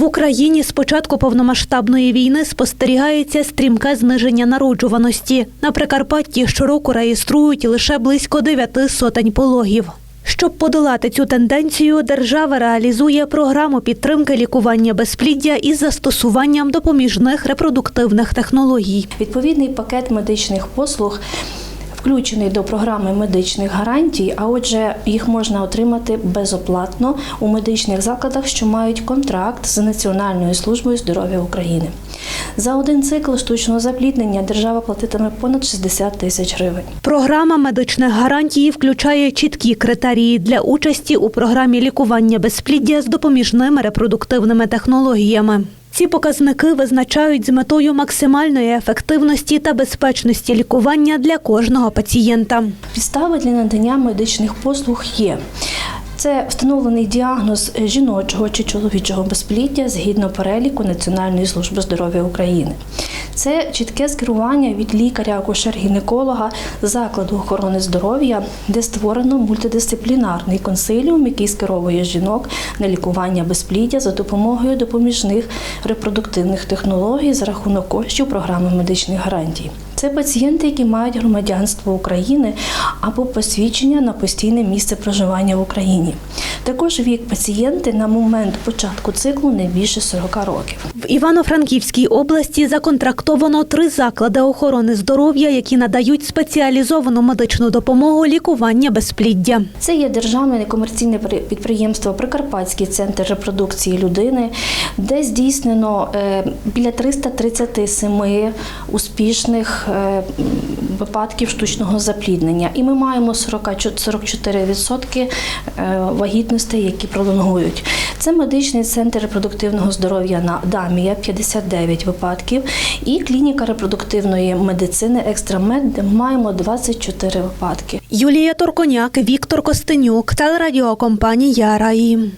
В Україні з початку повномасштабної війни спостерігається стрімке зниження народжуваності. На Прикарпатті щороку реєструють лише близько дев'яти сотень пологів. Щоб подолати цю тенденцію, держава реалізує програму підтримки лікування безпліддя із застосуванням допоміжних репродуктивних технологій. Відповідний пакет медичних послуг включений до програми медичних гарантій, а отже, їх можна отримати безоплатно у медичних закладах, що мають контракт з Національною службою здоров'я України. За один цикл штучного запліднення держава платитиме понад 60 тисяч гривень. Програма медичних гарантій включає чіткі критерії для участі у програмі лікування безпліддя з допоміжними репродуктивними технологіями. Ці показники визначають з метою максимальної ефективності та безпечності лікування для кожного пацієнта. Підстави для надання медичних послуг є. Це встановлений діагноз жіночого чи чоловічого безпліддя згідно переліку Національної служби здоров'я України. Це чітке скерування від лікаря-акушер-гінеколога закладу охорони здоров'я, де створено мультидисциплінарний консиліум, який скеровує жінок на лікування безпліддя за допомогою допоміжних репродуктивних технологій за рахунок коштів програми медичних гарантій. Це пацієнти, які мають громадянство України або посвідчення на постійне місце проживання в Україні. Також вік пацієнти на момент початку циклу не більше 40 років. В Івано-Франківській області законтрактовано три заклади охорони здоров'я, які надають спеціалізовану медичну допомогу лікування безпліддя. Це є державне некомерційне підприємство Прикарпатський центр репродукції людини, де здійснено е, біля 337 успішних е, випадків штучного запліднення. І ми маємо 44% е, вагітностей, які пролонгують. Це медичний центр репродуктивного здоров'я на Дамія 59 випадків, і клініка репродуктивної медицини Екстрамед, де маємо 24 випадки. Юлія Торконяк, Віктор Костенюк, телерадіокомпанія Раї.